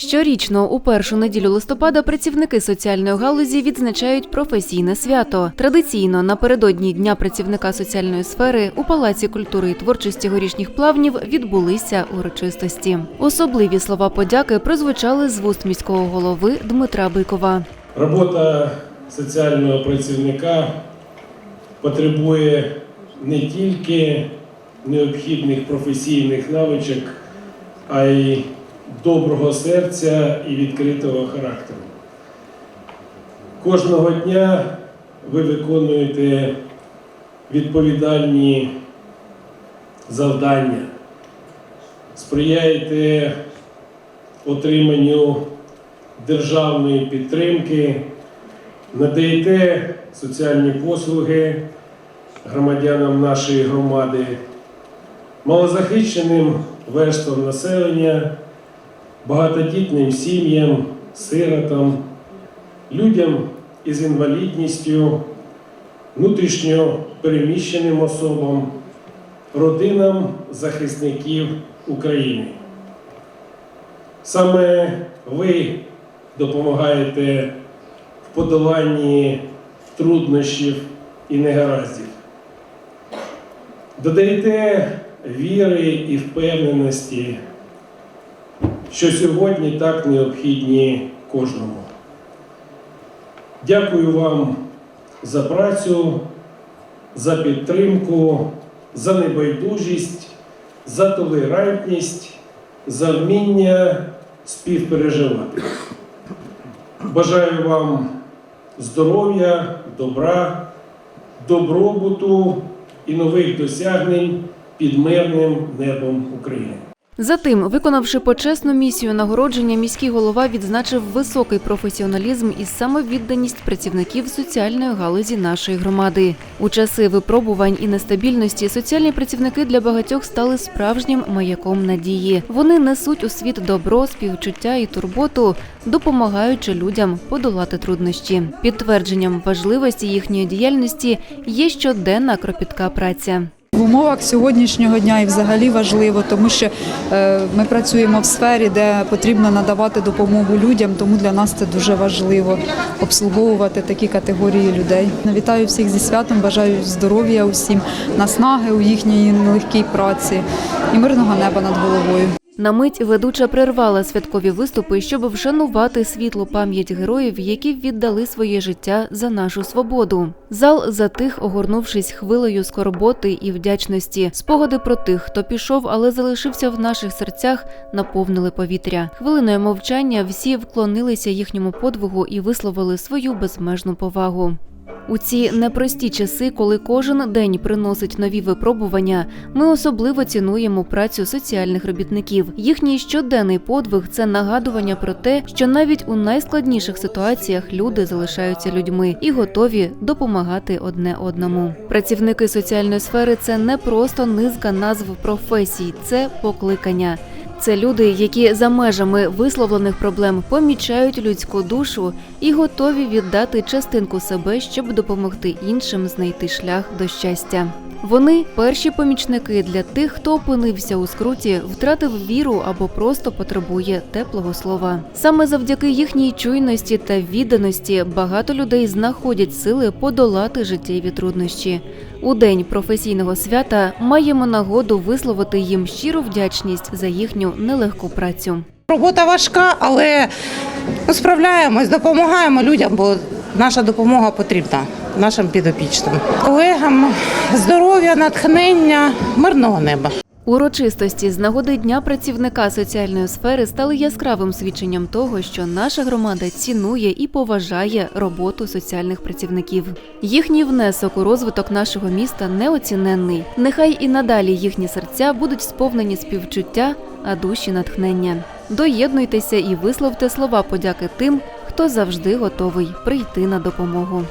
Щорічно у першу неділю листопада працівники соціальної галузі відзначають професійне свято. Традиційно напередодні дня працівника соціальної сфери у Палаці культури і творчості горішніх плавнів відбулися урочистості. Особливі слова подяки прозвучали з вуст міського голови Дмитра Бикова. Робота соціального працівника потребує не тільки необхідних професійних навичок, а й доброго серця і відкритого характеру. Кожного дня ви виконуєте відповідальні завдання, сприяєте отриманню державної підтримки, надаєте соціальні послуги громадянам нашої громади, малозахищеним верствам населення, багатодітним сім'ям, сиротам, людям із інвалідністю, внутрішньо переміщеним особам, родинам захисників України. Саме ви допомагаєте в подоланні труднощів і негараздів. Додаєте віри і впевненості, що сьогодні так необхідні кожному. Дякую вам за працю, за підтримку, за небайдужість, за толерантність, за вміння співпереживати. Бажаю вам здоров'я, добра, добробуту і нових досягнень під мирним небом України. Затим, виконавши почесну місію нагородження, міський голова відзначив високий професіоналізм і самовідданість працівників соціальної галузі нашої громади. У часи випробувань і нестабільності соціальні працівники для багатьох стали справжнім маяком надії. Вони несуть у світ добро, співчуття і турботу, допомагаючи людям подолати труднощі. Підтвердженням важливості їхньої діяльності є щоденна кропітка праця. В умовах сьогоднішнього дня і взагалі важливо, тому що е, ми працюємо в сфері, де потрібно надавати допомогу людям, тому для нас це дуже важливо обслуговувати такі категорії людей. Вітаю всіх зі святом, бажаю здоров'я усім, наснаги у їхній нелегкій праці і мирного неба над головою. На мить ведуча прервала святкові виступи, щоб вшанувати світлу пам'ять героїв, які віддали своє життя за нашу свободу. Зал затих, огорнувшись хвилею скорботи і вдячності. Спогади про тих, хто пішов, але залишився в наших серцях, наповнили повітря. Хвилиною мовчання всі вклонилися їхньому подвигу і висловили свою безмежну повагу. У ці непрості часи, коли кожен день приносить нові випробування, ми особливо цінуємо працю соціальних робітників. Їхній щоденний подвиг це нагадування про те, що навіть у найскладніших ситуаціях люди залишаються людьми і готові допомагати одне одному. Працівники соціальної сфери це не просто низка назв професій, це покликання. Це люди, які за межами висловлених проблем помічають людську душу і готові віддати частинку себе, щоб допомогти іншим знайти шлях до щастя. Вони перші помічники для тих, хто опинився у скруті, втратив віру або просто потребує теплого слова. Саме завдяки їхній чуйності та відданості багато людей знаходять сили подолати життєві труднощі. У день професійного свята маємо нагоду висловити їм щиру вдячність за їхню нелегку працю. Робота важка, але справляємось, допомагаємо людям, бо наша допомога потрібна нашим підопічним. Колегам здоров'я, натхнення, мирного неба. Урочистості з нагоди Дня працівника соціальної сфери стали яскравим свідченням того, що наша громада цінує і поважає роботу соціальних працівників. Їхній внесок у розвиток нашого міста неоціненний. Нехай і надалі їхні серця будуть сповнені співчуття, а душі натхнення. Доєднуйтеся і висловте слова подяки тим, хто завжди готовий прийти на допомогу.